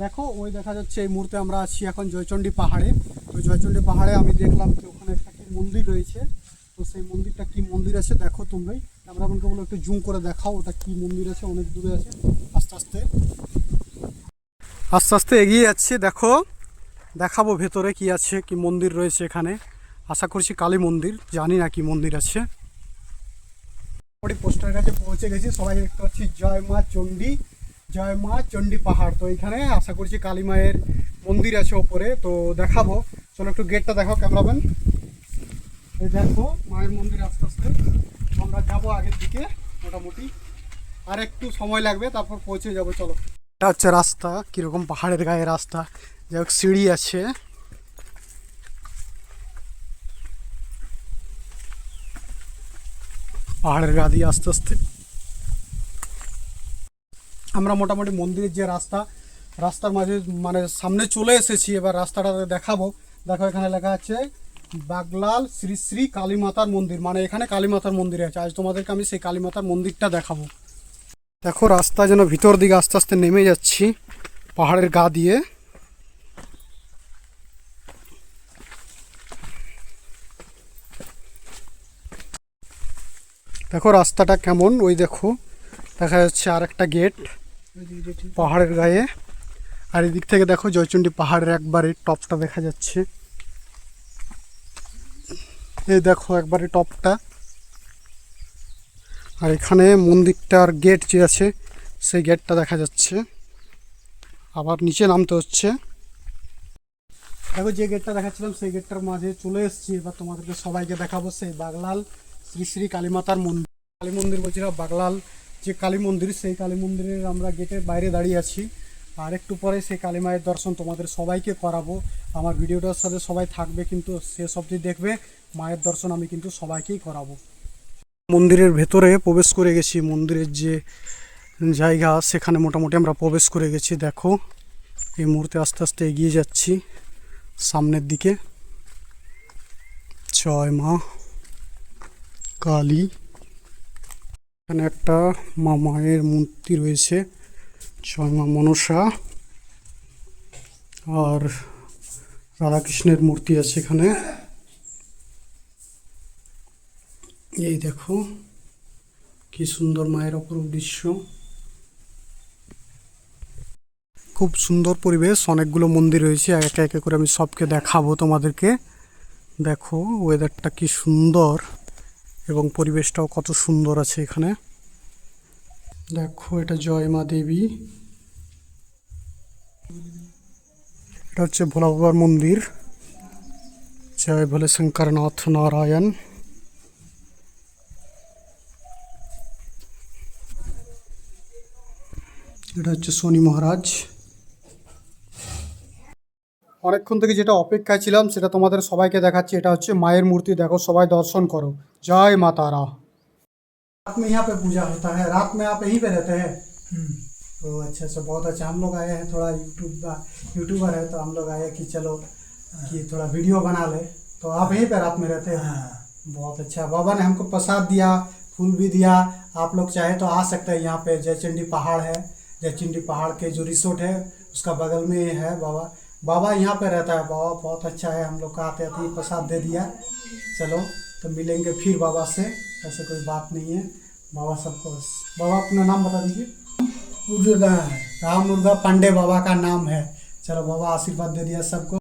দেখো, ওই দেখা যাচ্ছে এই মুহূর্তে আমরা আছি এখন জয়চণ্ডী পাহাড়ে। তো জয়চণ্ডী পাহাড়ে আমি দেখলাম যে ওখানে একটা কি মন্দির রয়েছে। তো সেই মন্দিরটা কি মন্দির আছে দেখো তোমরাই। ক্যামেরাম্যানকে বলো একটু জুম করে দেখাও ওটা কি মন্দির আছে, অনেক দূরে আছে। আস্তে আস্তে। আস্তে আস্তে এগিয়ে যাচ্ছে, দেখো। দেখাবো ভেতরে কি আছে, কি মন্দির রয়েছে এখানে। আশা করছি কালী মন্দির, জানি না কি মন্দির আছে। মোটামুটি পোস্টারের কাছে পৌঁছে গেছি। সবাই দেখতে পাচ্ছি, জয় মা চণ্ডী, জয় মা চণ্ডী পাহাড়। তো এখানে আশা করছি কালী মায়ের মন্দির আছে ওপরে, তো দেখাবো। চলো একটু গেটটা দেখো, ক্যামেরাম্যান। এই দেখো, মায়ের মন্দির আস্তে আস্তে। আমরা যাব আগের দিকে, মোটামুটি। আর একটু সময় লাগবে, তারপর পৌঁছে যাব, চলো। এটা হচ্ছে রাস্তা, কীরকম পাহাড়ের গায়ে রাস্তা। যাই হোক, সিঁড়ি আছে। পাহাড়ের গা দিয়ে আস্তে আস্তে। আমরা মোটামুটি মন্দিরের যে রাস্তা, রাস্তার মাঝে মানে সামনে চলে এসেছি। এবার রাস্তাটা দেখাবো। দেখো এখানে লেখা আছে, বাগলাল শ্রী শ্রী কালী মাতার মন্দির। মানে এখানে কালী মাতার মন্দির আছে। আজ তোমাদেরকে আমি সেই কালী মাতার মন্দিরটা দেখাবো। দেখো রাস্তা যেন ভিতর দিকে আস্তে আস্তে নেমে যাচ্ছি, পাহাড়ের গা দিয়ে। দেখো রাস্তাটা কেমন, ওই দেখো। দেখা যাচ্ছে আর একটা গেট পাহাড়ের গায়ে। আর এদিক থেকে দেখো জয়চণ্ডী পাহাড়ের একবারে টপটা দেখা যাচ্ছে। এই দেখো একবারে টপটা। আর এখানে মন্দিরটার গেট যে আছে, সেই গেটটা দেখা যাচ্ছে। আবার নিচে নামতে হচ্ছে। দেখো যে গেটটা দেখাচ্ছিলাম, সেই গেটটার মাঝে চলে এসেছি। এবার তোমাদেরকে সবাইকে দেখাবো সেই বাগলাল। শ্রী শ্রী কালীমাতার মন্দির। কালী মন্দির বলছিলাম বাগলাল। যে কালী মন্দির, সেই কালী মন্দিরের আমরা গেটের বাইরে দাঁড়িয়ে আছি। আর একটু পরে সেই কালী মায়ের দর্শন তোমাদের সবাইকে করাবো। আমার ভিডিওটার সাথে সবাই থাকবে, কিন্তু শেষ অবধি দেখবে, মায়ের দর্শন আমি কিন্তু সবাইকেই করাবো। মন্দিরের ভেতরে প্রবেশ করে গেছি। মন্দিরের যে জায়গা, সেখানে মোটামুটি আমরা প্রবেশ করে গেছি। দেখো, এই মুহূর্তে আস্তে আস্তে এগিয়ে যাচ্ছি। সামনের দিকে। জয় মা। কালী। এখানে একটা মা মায়ের মূর্তি রয়েছে, জয় মা মনসা। আর রাধাকৃষ্ণের মূর্তি আছে এখানে। এই দেখো, কি সুন্দর মায়ের অপরূপ দৃশ্য। খুব সুন্দর পরিবেশ, অনেকগুলো মন্দির রয়েছে, একে একে করে আমি সবকে দেখাবো তোমাদেরকে। দেখো ওয়েদারটা কি সুন্দর। এবং পরিবেশটাও কত সুন্দর আছে এখানে। দেখো, এটা জয় মা দেবী। এটা হচ্ছে ভোলা বাবার মন্দির। জয় ভোলে শঙ্করনাথ নারায়ণ। এটা হচ্ছে শনি মহারাজ। অনেকক্ষণ থেকে যেটা অপেক্ষায় ছিলাম, সেটা তোমাদের সবাইকে দেখাচ্ছি। এটা হচ্ছে মায়ের মূর্তি। দেখো, সবাই দর্শন করো। जय माता रा। रात में यहाँ पे पूजा होता है रात में आप यहीं पे रहते हैं? हम्म। तो अच्छा अच्छा बहुत अच्छा। हम लोग आए हैं थोड़ा यूट्यूब यूट्यूबर है तो हम लोग आए कि चलो कि थोड़ा वीडियो बना ले। तो आप यहीं पे रात में रहते हैं? हाँ। बहुत अच्छा। बाबा ने हमको प्रसाद दिया फूल भी दिया। आप लोग चाहे तो आ सकते हैं यहाँ पे। जयचंडी पहाड़ है। जयचंडी पहाड़ के जो रिसोर्ट है उसका बगल में है बाबा। बाबा यहाँ पे रहता है। बाबा बहुत अच्छा है। हम लोग का आते आते प्रसाद दे दिया। चलो। तो मिलेंगे फिर बाबा से, ऐसा कोई बात नहीं है। बाबा सबको, बाबा अपना नाम बता दीजिए। मुर्गा है, राम मुर्गा पांडे बाबा का नाम है। चलो बाबा आशीर्वाद दे दिया सबको।